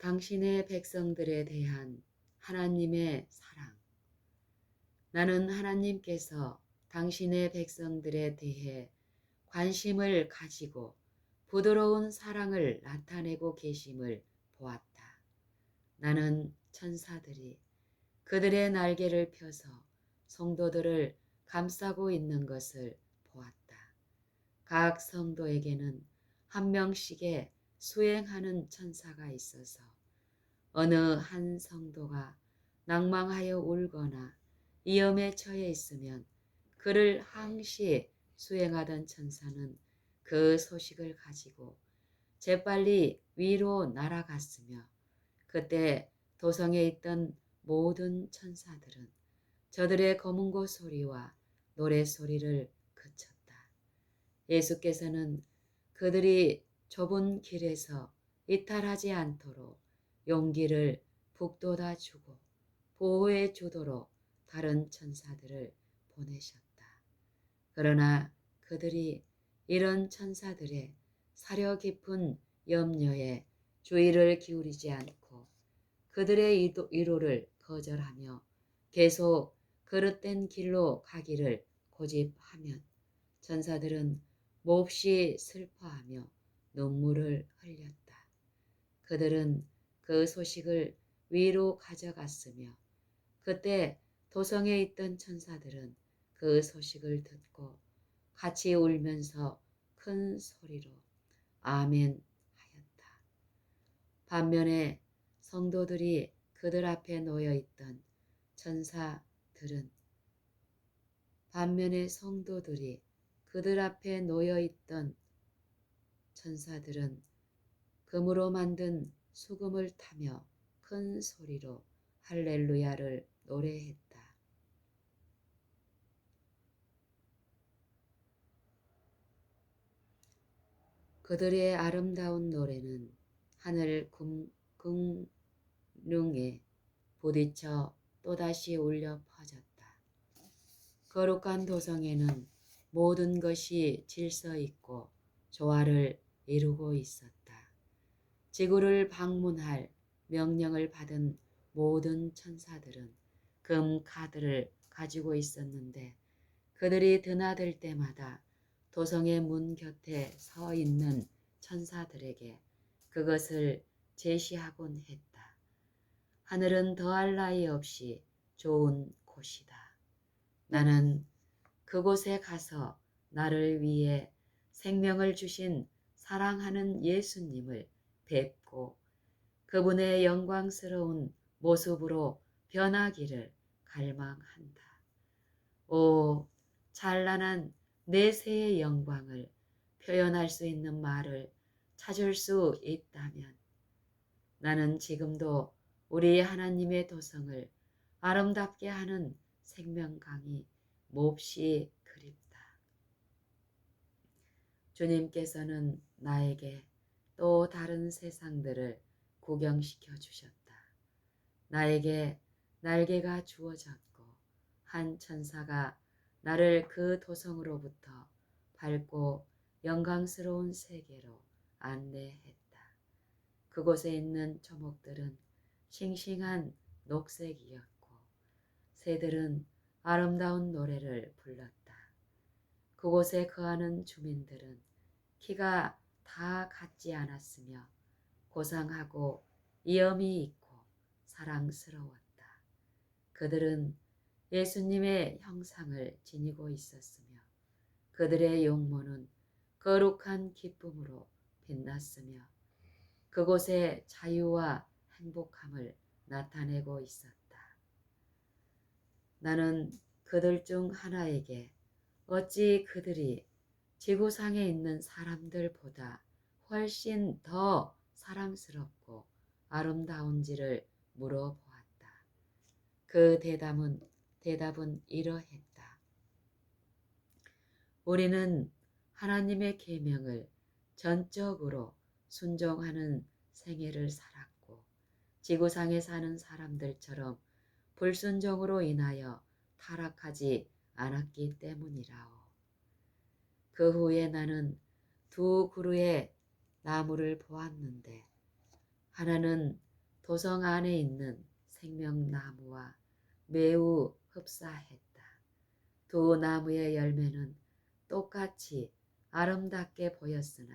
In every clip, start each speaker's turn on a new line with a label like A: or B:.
A: 당신의 백성들에 대한 하나님의 사랑. 나는 하나님께서 당신의 백성들에 대해 관심을 가지고 부드러운 사랑을 나타내고 계심을 보았다. 나는 천사들이 그들의 날개를 펴서 성도들을 감싸고 있는 것을 보았다. 각 성도에게는 한 명씩의 수행하는 천사가 있어서 어느 한 성도가 낭망하여 울거나 위험에 처해 있으면 그를 항시 수행하던 천사는 그 소식을 가지고 재빨리 위로 날아갔으며 그때 도성에 있던 모든 천사들은 저들의 검은고 소리와 노래 소리를 그쳤다. 예수께서는 그들이 좁은 길에서 이탈하지 않도록 용기를 북돋아 주고 보호해 주도록 다른 천사들을 보내셨다. 그러나 그들이 이런 천사들의 사려 깊은 염려에 주의를 기울이지 않고 그들의 위로를 거절하며 계속 그릇된 길로 가기를 고집하면 천사들은 몹시 슬퍼하며 눈물을 흘렸다. 그들은 그 소식을 위로 가져갔으며 그때 도성에 있던 천사들은 그 소식을 듣고 같이 울면서 큰 소리로 아멘 하였다. 반면에 성도들이 그들 앞에 놓여 있던 천사들은 반면에 성도들이 그들 앞에 놓여 있던 천사들은 금으로 만든 수금을 타며 큰 소리로 할렐루야를 노래했다. 그들의 아름다운 노래는 하늘 궁릉에 부딪혀 또다시 울려 퍼졌다. 거룩한 도성에는 모든 것이 질서 있고 조화를 이루고 있었다. 지구를 방문할 명령을 받은 모든 천사들은 금 카드를 가지고 있었는데 그들이 드나들 때마다 도성의 문 곁에 서 있는 천사들에게 그것을 제시하곤 했다. 하늘은 더할 나위 없이 좋은 곳이다. 나는 그곳에 가서 나를 위해 생명을 주신 사랑하는 예수님을 뵙고 그분의 영광스러운 모습으로 변하기를 갈망한다. 오, 찬란한 내세의 영광을 표현할 수 있는 말을 찾을 수 있다면 나는 지금도 우리 하나님의 도성을 아름답게 하는 생명강이 몹시 그립다. 주님께서는 나에게 또 다른 세상들을 구경시켜 주셨다. 나에게 날개가 주어졌고 한 천사가 나를 그 도성으로부터 밝고 영광스러운 세계로 안내했다. 그곳에 있는 초목들은 싱싱한 녹색이었고 새들은 아름다운 노래를 불렀다. 그곳에 거하는 주민들은 키가 다 같지 않았으며 고상하고 이염이 있고 사랑스러웠다. 그들은 예수님의 형상을 지니고 있었으며 그들의 용모는 거룩한 기쁨으로 빛났으며 그곳에 자유와 행복함을 나타내고 있었다. 나는 그들 중 하나에게 어찌 그들이 지구상에 있는 사람들보다 훨씬 더 사랑스럽고 아름다운지를 물어보았다. 그 대답은 대답은 이러했다. 우리는 하나님의 계명을 전적으로 순종하는 생애를 살았고 지구상에 사는 사람들처럼 불순종으로 인하여 타락하지 않았기 때문이라오. 그 후에 나는 두 그루의 나무를 보았는데 하나는 도성 안에 있는 생명나무와 매우 흡사했다. 두 나무의 열매는 똑같이 아름답게 보였으나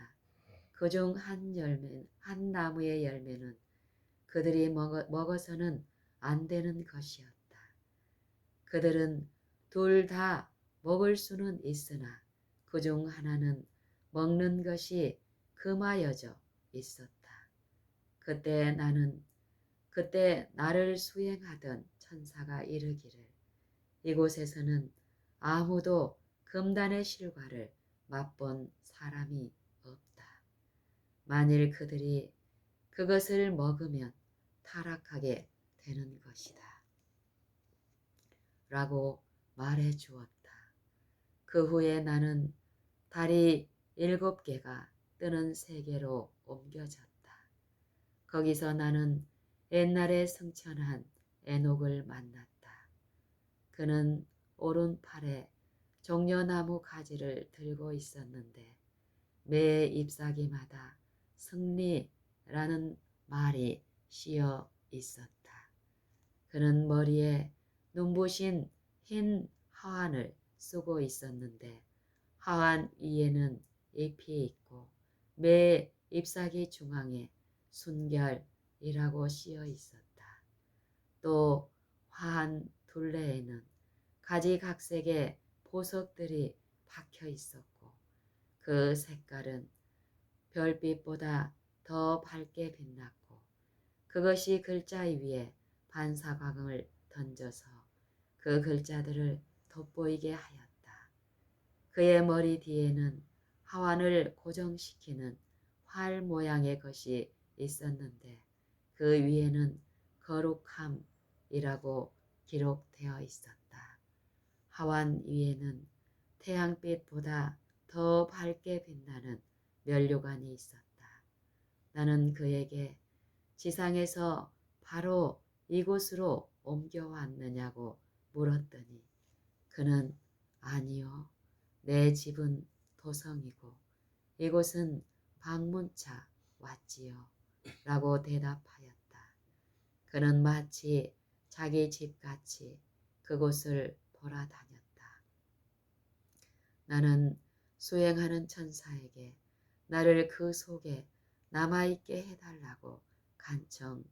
A: 그중 한 열매, 한 나무의 열매는 그들이 먹어, 먹어서는 안 되는 것이었다. 그들은 둘 다 먹을 수는 있으나 그 중 하나는 먹는 것이 금하여져 있었다. 그때 나는 그때 나를 수행하던 천사가 이르기를 이곳에서는 아무도 금단의 실과를 맛본 사람이 없다. 만일 그들이 그것을 먹으면 타락하게 되는 것이다. 라고 말해 주었다. 그 후에 나는 달이 일곱 개가 뜨는 세계로 옮겨졌다. 거기서 나는 옛날에 승천한 에녹을 만났다. 그는 오른팔에 종려나무 가지를 들고 있었는데 매 잎사귀마다 승리라는 말이 씌어 있었다. 그는 머리에 눈부신 흰 하환을 쓰고 있었는데 하환 위에는 잎이 있고 매 잎사귀 중앙에 순결이라고 씌어 있었다. 또 화한 둘레에는 가지각색의 보석들이 박혀 있었고 그 색깔은 별빛보다 더 밝게 빛났고 그것이 글자 위에 반사광을 던져서 그 글자들을 돋보이게 하였다. 그의 머리 뒤에는 하완을 고정시키는 활 모양의 것이 있었는데 그 위에는 거룩함이라고 기록되어 있었다. 하완 위에는 태양빛보다 더 밝게 빛나는 면류관이 있었다. 나는 그에게 지상에서 바로 이곳으로 옮겨왔느냐고 물었더니 그는 아니요. 내 집은 도성이고 이곳은 방문차 왔지요. 라고 대답하였다. 그는 마치 자기 집같이 그곳을 돌아다녔다. 나는 수행하는 천사에게 나를 그 속에 남아있게 해달라고 간청하였다.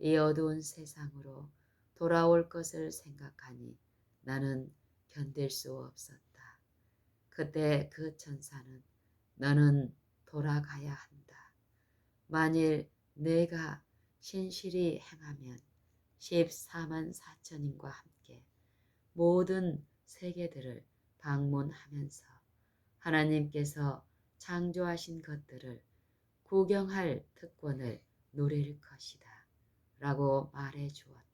A: 이 어두운 세상으로 돌아올 것을 생각하니 나는 견딜 수 없었다. 그때 그 천사는 너는 돌아가야 한다. 만일 내가 신실히 행하면 14만 4천인과 함께 모든 세계들을 방문하면서 하나님께서 창조하신 것들을 구경할 특권을 누릴 것이다. 라고 말해 주었다.